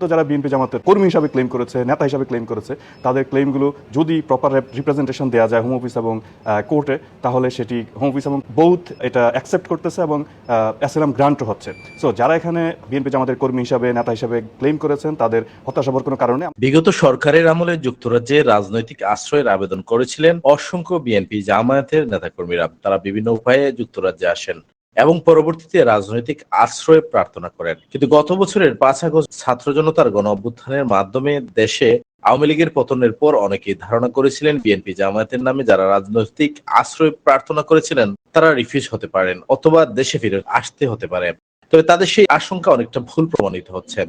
তো যারা বিএনপি জামাতের কর্মী হিসাবে ক্লেম করেছে, নেতা হিসাবে ক্লেম করেছে, তাদের ক্লেমগুলো যদি প্রপার রিপ্রেজেন্টেশন দেওয়া যায় হোম অফিস এবং কোর্টে তাহলে সেটি হোম অফিস এবং বৌথ এটা অ্যাকসেপ্ট করতেছে এবং অ্যাসেলাম গ্রান্টও হচ্ছে। সো যারা এখানে বিএনপি জামাতের কর্মী হিসাবে, নেতা হিসাবে ক্লেম করেছেন, তাদের হতাশা হবার কোনো কারণে বিগত সরকারের আমলে যুক্তরাজ্যে রাজনৈতিক আশ্রয়ের আবেদন করেছিলেন অসংখ্য বিএনপি জামায়াতের নেতাকর্মীরা। তারা বিভিন্ন উপায়ে যুক্তরাজ্যে আসেন। এবং পরবর্তীতে রাজনৈতিক আশ্রয় প্রার্থনা করেন। কিন্তু গত বছরের পাঁচ আগস্ট ছাত্র জনতার গণ অভ্যুত্থানের মাধ্যমে দেশে আওয়ামী লীগের পতনের পর অনেকেই ধারণা করেছিলেন বিএনপি জামায়াতের নামে যারা রাজনৈতিক আশ্রয় প্রার্থনা করেছিলেন, তারা রিফিউজ হতে পারেন অথবা দেশে ফিরে আসতে হতে পারে। তবে তাদের সেই আশঙ্কা অনেকটা ভুল প্রমাণিত হচ্ছে।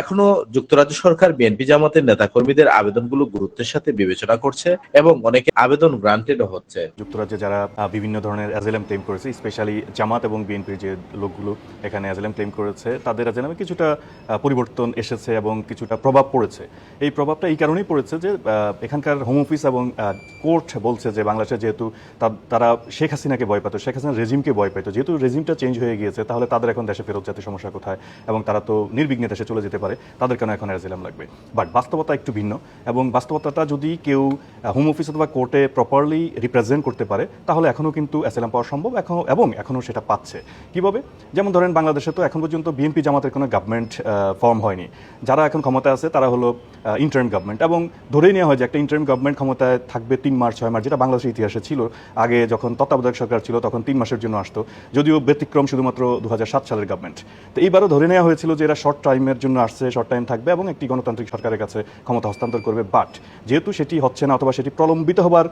এখনও যুক্তরাজ্য সরকার বিএনপি জামাতের নেতাকর্মীদের আবেদনগুলো গুরুত্বের সাথে বিবেচনা করছে এবং অনেকে আবেদন গ্রান্টেডও হচ্ছে। যুক্তরাজ্যে যারা বিভিন্ন ধরনের অ্যাজেলাম ক্লেম করেছে স্পেশালি জামাত এবং বিএনপির যে লোকগুলো এখানে অ্যাজেলাম ক্লেম করেছে, তাদের অ্যাজেলামে কিছুটা পরিবর্তন এসেছে এবং কিছুটা প্রভাব পড়েছে। এই প্রভাবটা এই কারণেই পড়েছে যে এখানকার হোম অফিস এবং কোর্ট বলছে যে বাংলাদেশে যেহেতু তারা শেখ হাসিনাকে ভয় পেত শেখ হাসিনার রেজিমকে ভয় পেত যেহেতু রেজিমটা চেঞ্জ হয়ে গিয়েছে, তাহলে তাদের এখন দেশে ফেরত যেতে সমস্যা কোথায়? এবং তারা তো নির্বিঘ্নে দেশে চলে যেতে পারে। তাদের কেন এখন অ্যাজেলাম লাগবে? বাট বাস্তবতা একটু ভিন্ন, এবং বাস্তবতাটা যদি কেউ হোম অফিস অথবা কোর্টে প্রপারলি রিপ্রেজেন্ট করতে পারে, তাহলে এখনও কিন্তু অ্যাসেলাম পাওয়া সম্ভব, এখন, এবং এখনও সেটা পাচ্ছে। কীভাবে? যেমন ধরেন বাংলাদেশে তো এখন পর্যন্ত বিএনপি জামাতের কোনো গভর্নমেন্ট ফর্ম হয়নি। যারা এখন ক্ষমতায় আছে, তারা হলো ইন্টারিম গভর্নমেন্ট এবং ধরেই নেওয়া হয় যে একটা ইন্টারিম গভর্নমেন্ট ক্ষমতায় থাকবে তিন মাস, ছয় মাস, যেটা বাংলাদেশের ইতিহাসে ছিল। আগে যখন তত্ত্বাবধায়ক সরকার ছিল, তখন তিন মাসের জন্য আসতো। যদিও ব্যতিক্রম শুধুমাত্র দু হাজার সাত সালের গভর্নমেন্ট তো এইবারও ধরে নেওয়া হয়েছিল যে এরা শর্ট টাইমের জন্য আসছে। শর্ট টাইম থাকবে এবং একটি গণতান্ত্রিক সরকারের কাছে ক্ষমতা হস্তান্তর করবে। বাট যেহেতু সেটি হচ্ছে না অথবা সেটি প্রলম্বিত হবার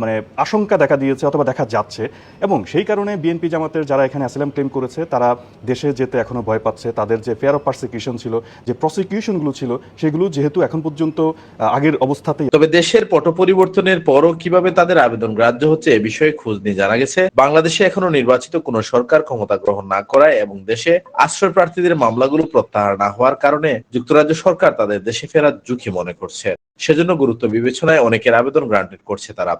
মানে আশঙ্কা দেখা দিয়েছে অথবা দেখা যাচ্ছে, এবং সেই কারণে বিএনপি জামাতের যারা এখানে অ্যাসিলাম ক্লেম করেছে, তারা দেশে যেতে এখনও ভয় পাচ্ছে। তাদের যে ফেয়ার অফ পারসিকিউশন ছিল, যে প্রসিকিউশনগুলো ছিল, সেগুলো যেহেতু এখন পর্যন্ত আগের অবস্থাতেই তবে দেশের পট পরিবর্তনের পরও কীভাবে তাদের আবেদন গ্রাহ্য হচ্ছে এ বিষয়ে খোঁজ নিয়ে জানা গেছে। বাংলাদেশে এখনও নির্বাচিত কোন সরকার ক্ষমতা গ্রহণ না করায় এবং দেশে আশ্রয় প্রার্থীদের মামলাগুলো প্রত্যাহার না হওয়ার কারণে যুক্তরাজ্য সরকার তাদের দেশে ফেরার ঝুঁকি মনে করছে। সেজন্য গুরুত্ব বিবেচনায় অনেকের আবেদন গ্রান্টেড করছে তারা।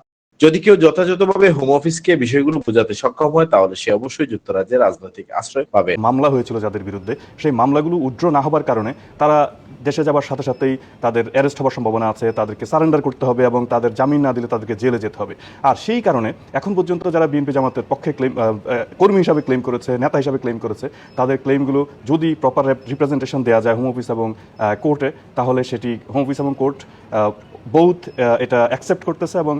যদি কেউ যথাযথভাবে হোম অফিসকে বিষয়গুলো বোঝাতে সক্ষম হয়, তাহলে সে অবশ্যই যুক্তরাজ্যের রাজনৈতিক আশ্রয় পাবে। মামলা হয়েছিল যাদের বিরুদ্ধে। সেই মামলাগুলো উড্র না হবার কারণে তারা দেশে যাবার সাথে সাথেই তাদের অ্যারেস্ট হওয়ার সম্ভাবনা আছে, তাদেরকে সারেন্ডার করতে হবে এবং তাদের জামিন না দিলে তাদেরকে জেলে যেতে হবে। আর সেই কারণে এখন পর্যন্ত যারা বিএনপি জামাতের পক্ষে ক্লেম কর্মী হিসাবে ক্লেম করেছে, নেতা হিসাবে ক্লেম করেছে, তাদের ক্লেমগুলো যদি প্রপার রিপ্রেজেন্টেশন দেওয়া যায় হোম অফিস এবং কোর্টে তাহলে সেটি হোম অফিস এবং কোর্ট বৌথ এটা অ্যাকসেপ্ট করতেছে এবং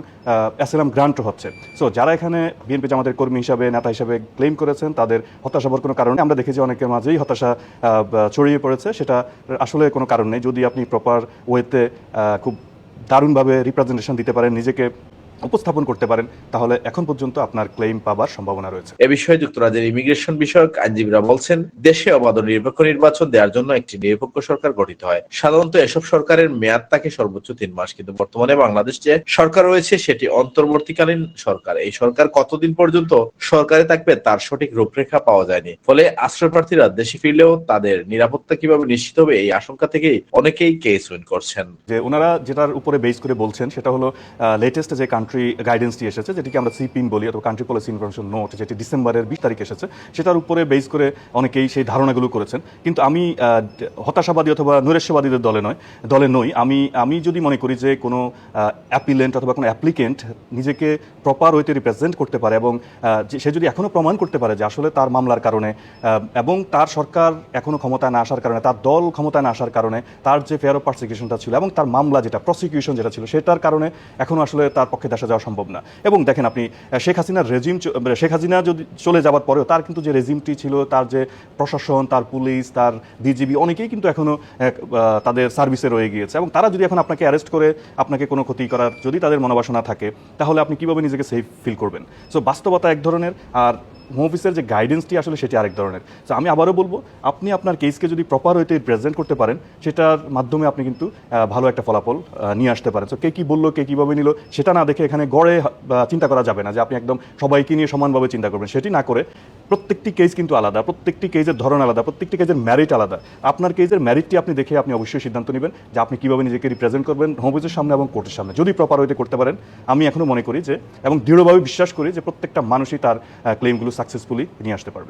অ্যাসেলাম গ্রান্টও হচ্ছে। সো যারা এখানে বিএনপি জামাতের কর্মী হিসাবে, নেতা হিসাবে ক্লেম করেছেন, তাদের হতাশা হওয়ার কোনো কারণে আমরা দেখেছি অনেকের মাঝেই হতাশা ছড়িয়ে পড়েছে। সেটা আসলে কোনো কারণ নেই। যদি আপনি প্রপার ওয়েতে খুব দারুণভাবে রিপ্রেজেন্টেশন দিতে পারেন, নিজেকে উপস্থাপন করতে পারেন তাহলে এখন পর্যন্ত আপনার ক্লেম পাবার সম্ভাবনা রয়েছে। এ বিষয়ে যুক্তরাজ্যের ইমিগ্রেশন বিষয়ক আইনজীবীরা বলছেন দেশে অবাধ নিরপেক্ষ নির্বাচন দেওয়ার জন্য একটি নিরপেক্ষ সরকার গঠিত হয়। সাধারণত এসব সরকারের মেয়াদ থাকে সর্বোচ্চ তিন মাস কিন্তু বর্তমানে বাংলাদেশ যে সরকার রয়েছে সেটি অন্তর্বর্তীকালীন সরকার। এই সরকার কতদিন পর্যন্ত সরকারে থাকবে তার সঠিক রূপরেখা পাওয়া যায়নি। ফলে আশ্রয় প্রার্থীরা দেশে ফিরলেও তাদের নিরাপত্তা কীভাবে নিশ্চিত হবে এই আশঙ্কা থেকেই অনেকেই কেস উইন করছেন। যে ওনারা যেটার উপরে বেস করে বলছেন সেটা হলো লেটেস্ট যে কান্ট্রি গাইডেন্সটি এসেছে, যেটিকে আমরা সিপিন বলি অথবা কান্ট্রি পলিসি ইনফরমেশন নোট যেটি ডিসেম্বরের বিশ তারিখ এসেছে, সেটার উপরে বেস করে অনেকেই সেই ধারণাগুলো করেছেন। কিন্তু আমি হতাশাবাদী অথবা নৈরাশ্যবাদীদের দলে নয়, দলে নই। আমি আমি যদি মনে করি যে কোনো অ্যাপিলেন্ট অথবা কোনো অ্যাপ্লিকেন্ট নিজেকে প্রপার ওয়েতে রিপ্রেজেন্ট করতে পারে এবং সে যদি এখনও প্রমাণ করতে পারে যে আসলে তার মামলার কারণে এবং তার সরকার এখনও ক্ষমতায় না আসার কারণে, তার দল ক্ষমতায় না আসার কারণে তার যে ফেয়ার অফ পারসিকিউশনটা ছিল এবং তার মামলা যেটা প্রসিকিউশন যেটা ছিল, সেটার কারণে এখনও আসলে তার পক্ষে দেশে যাওয়া সম্ভব না। এবং দেখেন আপনি, শেখ হাসিনার রেজিম মানে শেখ হাসিনা যদি চলে যাওয়ার পরেও তার কিন্তু যে রেজিমটি ছিল, তার যে প্রশাসন, তার পুলিশ, তার বিজিবি, অনেকেই কিন্তু এখনও তাদের সার্ভিসে রয়ে গিয়েছে। এবং তারা যদি এখন আপনাকে অ্যারেস্ট করে, আপনাকে কোনো ক্ষতি করার যদি তাদের মনোবাসনা থাকে, তাহলে আপনি কীভাবে নিজেকে সেফ ফিল করবেন? সো বাস্তবতা এক ধরনের, আর হোম অফিসের যে গাইডেন্সটি আসলে সেটি আরেক ধরনের। তো আমি আবারও বলব, আপনি আপনার কেসকে যদি প্রপার ওয়েতে প্রেজেন্ট করতে পারেন, সেটার মাধ্যমে আপনি কিন্তু ভালো একটা ফলাফল নিয়ে আসতে পারেন। তো কে কী বলল, কে কীভাবে নিল, সেটা না দেখে এখানে গড়ে চিন্তা করা যাবে না যে আপনি একদম সবাইকে নিয়ে সমানভাবে চিন্তা করবেন। সেটি না করে প্রত্যেকটি কেস কিন্তু আলাদা, প্রত্যেকটি কেজের ধরন আলাদা, প্রত্যেকটি কেজের ম্যারিট আলাদা। আপনার কেজের ম্যারিটটি আপনি দেখে আপনি অবশ্যই সিদ্ধান্ত নেবেন যে আপনি কীভাবে নিজেকে রিপ্রেজেন্ট করবেন হোম অফিসের সামনে এবং কোর্টের সামনে। যদি প্রপার ওয়েতে করতে পারেন, আমি এখনও মনে করি যে এবং দৃঢ়ভাবে বিশ্বাস করি যে প্রত্যেকটা মানুষই তার ক্লেমগুলো সাকসেসফুলি নিয়ে আসতে পারবে।